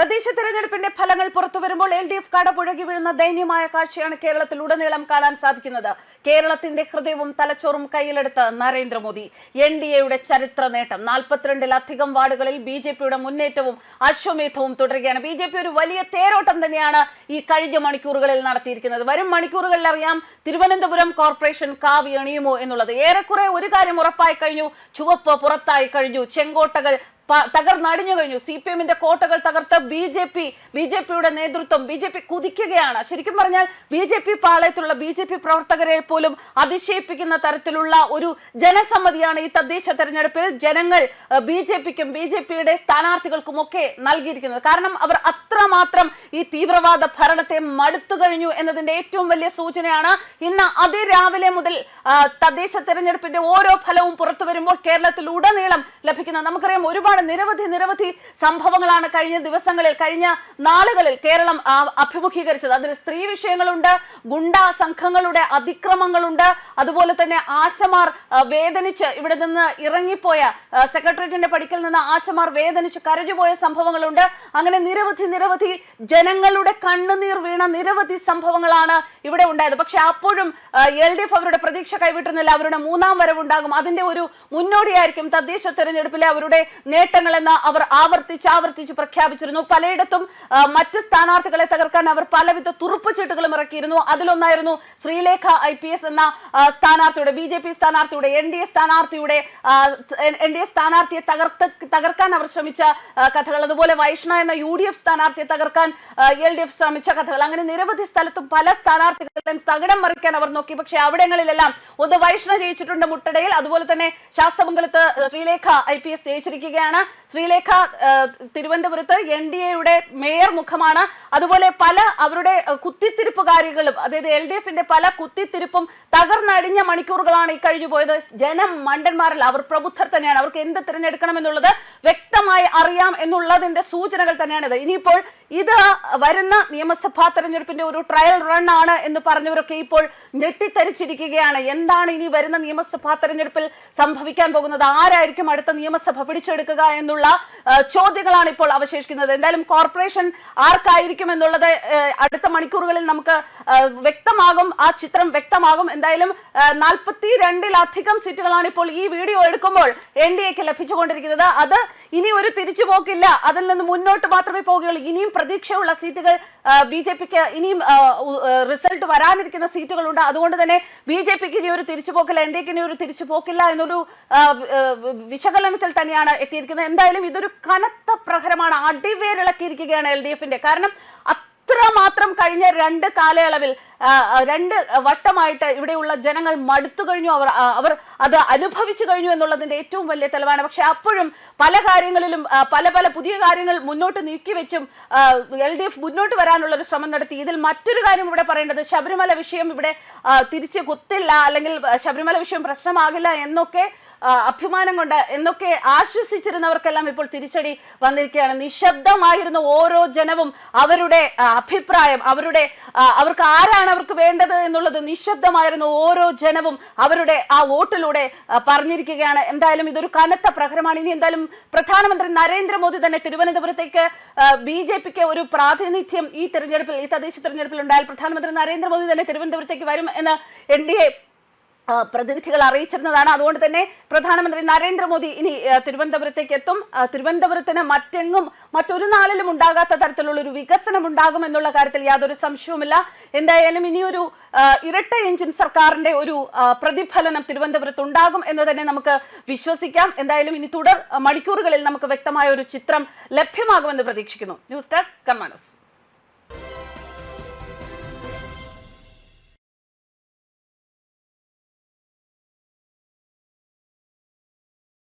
തദ്ദേശ തെരഞ്ഞെടുപ്പിന്റെ ഫലങ്ങൾ പുറത്തു വരുമ്പോൾ എൽ ഡി എഫ് കടപുഴകി വീഴുന്ന ദയനീയമായ കാഴ്ചയാണ് കേരളത്തിൽ ഉടനീളം കാണാൻ സാധിക്കുന്നത്. കേരളത്തിന്റെ ഹൃദയവും തലച്ചോറും കയ്യിലെടുത്ത് നരേന്ദ്രമോദി. എൻ ഡി എയുടെ ചരിത്ര നേട്ടം. നാൽപ്പത്തിരണ്ടിലധികം വാർഡുകളിൽ ബി ജെ പിയുടെ മുന്നേറ്റവും അശ്വമേധവും തുടരുകയാണ്. ബി ജെ പി ഒരു വലിയ തേരോട്ടം തന്നെയാണ് ഈ കഴിഞ്ഞ മണിക്കൂറുകളിൽ നടത്തിയിരിക്കുന്നത്. വരും മണിക്കൂറുകളിൽ അറിയാം തിരുവനന്തപുരം കോർപ്പറേഷൻ കാവ്യണിയുമോ എന്നുള്ളത്. ഏറെക്കുറെ ഒരു കാര്യം ഉറപ്പായി കഴിഞ്ഞു. ചുവപ്പ് പുറത്തായി കഴിഞ്ഞു. ചെങ്കോട്ടകൾ തകർന്നടിഞ്ഞു കഴിഞ്ഞു. സി പി എമ്മിന്റെ കോട്ടകൾ തകർത്ത് B J P B J പിയുടെ നേതൃത്വം ബി ജെ പി കുതിക്കുകയാണ്. ശരിക്കും പറഞ്ഞാൽ ബി ജെ പി പാളയത്തുള്ള ബി ജെ പി പ്രവർത്തകരെ പോലും അതിശയിപ്പിക്കുന്ന തരത്തിലുള്ള ഒരു ജനസമ്മതിയാണ് ഈ തദ്ദേശ തെരഞ്ഞെടുപ്പിൽ ജനങ്ങൾ ബി ജെ പിക്കും ബി ജെ പിയുടെ സ്ഥാനാർത്ഥികൾക്കും ഒക്കെ നൽകിയിരിക്കുന്നത്. കാരണം അവർ അത്രമാത്രം ഈ തീവ്രവാദ ഭരണത്തെ മടുത്തു കഴിഞ്ഞു എന്നതിന്റെ ഏറ്റവും വലിയ സൂചനയാണ് ഇന്ന് അതിരാവിലെ മുതൽ തദ്ദേശ തെരഞ്ഞെടുപ്പിന്റെ ഓരോ ഫലവും പുറത്തു വരുമ്പോൾ കേരളത്തിൽ ഉടനീളം ലഭിക്കുന്ന നമുക്കറിയാം ഒരുപാട് നിരവധി നിരവധി സംഭവങ്ങളാണ് കഴിഞ്ഞ ദിവസങ്ങളിൽ കഴിഞ്ഞ നാളുകളിൽ കേരളം അഭിമുഖീകരിച്ചത്. അതിൽ സ്ത്രീ വിഷയങ്ങളുണ്ട് ഗുണ്ടാ സംഘങ്ങളുടെ അതിക്രമങ്ങളുണ്ട് അതുപോലെ തന്നെ ആശമാർ വേദനിച്ച് ഇവിടെ നിന്ന് ഇറങ്ങിപ്പോയ സെക്രട്ടേറിയറ്റിന്റെ പടിക്കൽ നിന്ന് ആശമാർ വേദനിച്ച് കരഞ്ഞുപോയ സംഭവങ്ങളുണ്ട്. അങ്ങനെ നിരവധി നിരവധി ജനങ്ങളുടെ കണ്ണുനീർ വീണ നിരവധി സംഭവങ്ങളാണ് ഇവിടെ ഉണ്ടായത്. പക്ഷെ അപ്പോഴും എൽ ഡി എഫ് അവരുടെ പ്രതീക്ഷ കൈവിട്ടുന്നില്ല. അവരുടെ മൂന്നാം വരവുണ്ടാകും. അതിന്റെ ഒരു മുന്നോടിയായിരിക്കും തദ്ദേശ തെരഞ്ഞെടുപ്പിലെ അവരുടെ നേട്ടങ്ങളെന്ന് അവർ ആവർത്തിച്ച് ആവർത്തിച്ച് പ്രഖ്യാപിച്ചിരുന്നു. പലയിടത്തും മറ്റ് സ്ഥാനാർത്ഥികളെ തകർക്കാൻ അവർ പലവിധ തുറുപ്പുചീട്ടുകളും ഇറക്കിയിരുന്നു. അതിലൊന്നായിരുന്നു ശ്രീലേഖ ഐ പി എസ് എന്ന സ്ഥാനാർത്ഥിയുടെ ബി ജെ പി സ്ഥാനാർത്ഥിയുടെ എൻ ഡി എ സ്ഥാനാർത്ഥിയുടെ എൻ ഡി എ സ്ഥാനാർത്ഥിയെ തകർക്കാൻ അവർ ശ്രമിച്ച കഥകൾ. അതുപോലെ വൈഷ്ണ എന്ന യു ഡി എഫ് സ്ഥാനാർത്ഥിയെ തകർക്കാൻ എൽ ഡി എഫ് ശ്രമിച്ച കഥകൾ. അങ്ങനെ നിരവധി സ്ഥലത്തും പല സ്ഥാനാർത്ഥികളെയും തകിടം മറിക്കാൻ അവർ നോക്കി. പക്ഷെ അവിടങ്ങളിലെല്ലാം ഒന്ന് വൈഷ്ണ ജയിച്ചിട്ടുണ്ട് മുട്ടടയിൽ. അതുപോലെ തന്നെ ശാസ്തമംഗലത്ത് ശ്രീലേഖ ഐ പി എസ് ജയിച്ചിരിക്കുകയാണ്. ശ്രീലേഖ തിരുവനന്തപുരത്ത് എൻ ഡി എയുടെ മേയർ മുഖമാണ്. അതുപോലെ പല അവരുടെ കുത്തിത്തിരിപ്പുകാരികളും അതായത് എൽ ഡി എഫിന്റെ പല കുത്തിത്തിരിപ്പും തകർന്നടിഞ്ഞ മണിക്കൂറുകളാണ് ഈ കഴിഞ്ഞു പോയത്. ജനം മണ്ടന്മാരിൽ അവർ പ്രബുദ്ധർ തന്നെയാണ്. അവർക്ക് എന്ത് തിരഞ്ഞെടുക്കണം എന്നുള്ളത് വ്യക്തമായി അറിയാം എന്നുള്ളതിന്റെ സൂചനകൾ തന്നെയാണിത്. ഇനിയിപ്പോൾ ഇത് വരുന്ന നിയമസഭാ തെരഞ്ഞെടുപ്പിന്റെ ഒരു ട്രയൽ റൺ ആണ് എന്ന് പറഞ്ഞവരൊക്കെ ഇപ്പോൾ ഞെട്ടിത്തരിച്ചിരിക്കുകയാണ്. എന്താണ് ഇനി വരുന്ന നിയമസഭാ തെരഞ്ഞെടുപ്പിൽ സംഭവിക്കാൻ പോകുന്നത്? ആരായിരിക്കും അടുത്ത നിയമസഭ പിടിച്ചെടുക്കുക എന്നുള്ള ചോദ്യങ്ങളാണ് ഇപ്പോൾ അവശേഷിക്കുന്നത്. എന്തായാലും കോർപ്പറേഷൻ ആർക്കായിരിക്കും എന്നുള്ളത് അടുത്ത മണിക്കൂറുകളിൽ നമുക്ക് വ്യക്തമാകും. ആ ചിത്രം വ്യക്തമാകും. എന്തായാലും നാൽപ്പത്തി രണ്ടിലധികം സീറ്റുകളാണ് ഇപ്പോൾ ഈ വീഡിയോ എടുക്കുമ്പോൾ എൻ ഡി എക്ക് ലഭിച്ചുകൊണ്ടിരിക്കുന്നത്. അത് ഇനി ഒരു തിരിച്ചുപോക്കില്ല. അതിൽ നിന്ന് മുന്നോട്ട് മാത്രമേ പോകുകയുള്ളൂ ഇനിയും പ്രതീക്ഷയുള്ള സീറ്റുകൾ ബി ജെ പിക്ക് ഇനിയും റിസൾട്ട് വരാനിരിക്കുന്ന സീറ്റുകളുണ്ട്. അതുകൊണ്ട് തന്നെ ബി ജെ പിക്ക് ഇനി ഒരു തിരിച്ചുപോക്കില്ല എൻ ഡിക്ക് ഇനി ഒരു തിരിച്ചുപോക്കില്ല എന്നൊരു വിശകലനത്തിൽ തന്നെയാണ് എത്തിയിരിക്കുന്നത്. എന്തായാലും ഇതൊരു കനത്ത പ്രഹരമാണ്. അടിവേരിളക്കിയിരിക്കുകയാണ് എൽ ഡി എഫിന്റെ. കാരണം അത്രമാത്രം കഴിഞ്ഞ രണ്ട് കാലയളവിൽ രണ്ട് വട്ടമായിട്ട് ഇവിടെയുള്ള ജനങ്ങൾ മടുത്തു കഴിഞ്ഞു. അവർ അവർ അത് അനുഭവിച്ചു കഴിഞ്ഞു എന്നുള്ളതിന്റെ ഏറ്റവും വലിയ തെളിവാണ്. പക്ഷെ അപ്പോഴും പല കാര്യങ്ങളിലും പല പല പുതിയ കാര്യങ്ങൾ മുന്നോട്ട് നീക്കി വെച്ചും എൽ ഡി എഫ് മുന്നോട്ട് വരാനുള്ള ഒരു ശ്രമം നടത്തി. ഇതിൽ മറ്റൊരു കാര്യം ഇവിടെ പറയേണ്ടത് ശബരിമല വിഷയം ഇവിടെ തിരിച്ച് കുത്തില്ല അല്ലെങ്കിൽ ശബരിമല വിഷയം പ്രശ്നമാകില്ല എന്നൊക്കെ അഭിമാനം കൊണ്ട് എന്നൊക്കെ ആശ്വസിച്ചിരുന്നവർക്കെല്ലാം ഇപ്പോൾ തിരിച്ചടി വന്നിരിക്കുകയാണ്. നിശബ്ദമായിരുന്ന ഓരോ ജനവും അവരുടെ അഭിപ്രായം അവരുടെ അവർക്ക് ആരാണ് അവർക്ക് വേണ്ടത് എന്നുള്ളത് നിശബ്ദമായിരുന്ന ഓരോ ജനവും അവരുടെ ആ വോട്ടിലൂടെ പറഞ്ഞിരിക്കുകയാണ്. എന്തായാലും ഇതൊരു കനത്ത പ്രഹരമാണ്. ഇനി എന്തായാലും പ്രധാനമന്ത്രി നരേന്ദ്രമോദി തന്നെ തിരുവനന്തപുരത്തേക്ക് ബി ജെ പിക്ക് ഒരു പ്രാതിനിധ്യം ഈ തെരഞ്ഞെടുപ്പിൽ ഈ തദ്ദേശ തെരഞ്ഞെടുപ്പിൽ ഉണ്ടായാൽ പ്രധാനമന്ത്രി നരേന്ദ്രമോദി തന്നെ തിരുവനന്തപുരത്തേക്ക് വരും എന്ന് എൻ ഡി എ പ്രതിനിധികൾ അറിയിച്ചിരുന്നതാണ്. അതുകൊണ്ട് തന്നെ പ്രധാനമന്ത്രി നരേന്ദ്രമോദി ഇനി തിരുവനന്തപുരത്തേക്ക് എത്തും തിരുവനന്തപുരത്തിന് മറ്റെങ്ങും മറ്റൊരു നാളിലും ഉണ്ടാകാത്ത തരത്തിലുള്ള ഒരു വികസനം ഉണ്ടാകും എന്നുള്ള കാര്യത്തിൽ യാതൊരു സംശയവുമില്ല. എന്തായാലും ഇനിയൊരു ഇരട്ട എഞ്ചിൻ സർക്കാരിന്റെ ഒരു പ്രതിഫലനം തിരുവനന്തപുരത്ത് ഉണ്ടാകും എന്ന് തന്നെ നമുക്ക് വിശ്വസിക്കാം. എന്തായാലും ഇനി തുടർ മണിക്കൂറുകളിൽ നമുക്ക് വ്യക്തമായ ഒരു ചിത്രം ലഭ്യമാകുമെന്ന് പ്രതീക്ഷിക്കുന്നു. News desk കർമാനോസ്